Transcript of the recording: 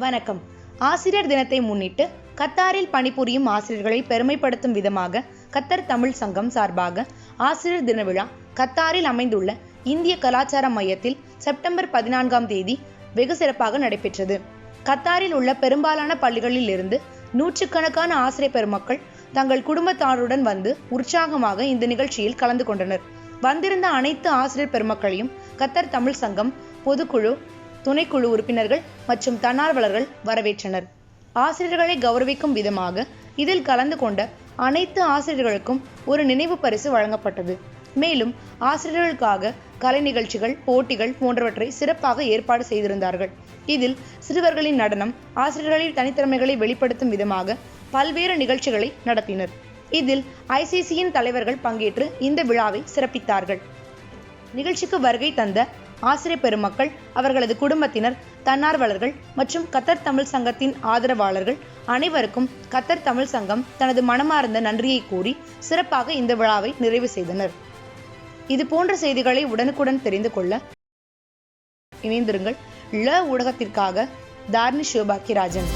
வணக்கம். ஆசிரியர் தினத்தை முன்னிட்டு கத்தாரில் பணிபுரியும் ஆசிரியர்களை பெருமைப்படுத்தும் விதமாக கத்தர் தமிழ் சங்கம் சார்பாக ஆசிரியர் தின விழா கத்தாரில் அமைந்துள்ள இந்திய கலாச்சார மையத்தில் செப்டம்பர் பதினான்காம் தேதி வெகு சிறப்பாக நடைபெற்றது. கத்தாரில் உள்ள பெரும்பாலான பள்ளிகளில் இருந்து நூற்றுக்கணக்கான ஆசிரியர் பெருமக்கள் தங்கள் குடும்பத்தாருடன் வந்து உற்சாகமாக இந்த நிகழ்ச்சியில் கலந்து கொண்டனர். வந்திருந்த அனைத்து ஆசிரியர் பெருமக்களையும் கத்தர் தமிழ் சங்கம் பொதுக்குழு துணைக்குழு உறுப்பினர்கள் மற்றும் தன்னார்வலர்கள் வரவேற்றனர். ஆசிரியர்களை கௌரவிக்கும் விதமாக இதில் கலந்து கொண்ட அனைத்து ஆசிரியர்களுக்கும் ஒரு நினைவு பரிசு வழங்கப்பட்டது. மேலும் ஆசிரியர்களுக்காக கலை நிகழ்ச்சிகள் போட்டிகள் போன்றவற்றை சிறப்பாக ஏற்பாடு செய்திருந்தார்கள். இதில் சிறுவர்களின் நடனம் ஆசிரியர்களின் தனித்திறமைகளை வெளிப்படுத்தும் விதமாக பல்வேறு நிகழ்ச்சிகளை நடத்தினர். இதில் ஐசிசியின் தலைவர்கள் பங்கேற்று இந்த விழாவை சிறப்பித்தார்கள். நிகழ்ச்சிக்கு வருகை தந்த ஆசிரியர் பெருமக்கள் அவர்களது குடும்பத்தினர் தன்னார்வலர்கள் மற்றும் கத்தர் தமிழ் சங்கத்தின் ஆதரவாளர்கள் அனைவருக்கும் கத்தர் தமிழ் சங்கம் தனது மனமார்ந்த நன்றியை கூறி சிறப்பாக இந்த விழாவை நிறைவு செய்தனர். இது போன்ற செய்திகளை உடனுக்குடன் தெரிந்து கொள்ள இணைந்திருங்கள். ல ஊடகத்திற்காக தார்னி சிவபாக்கியராஜன்.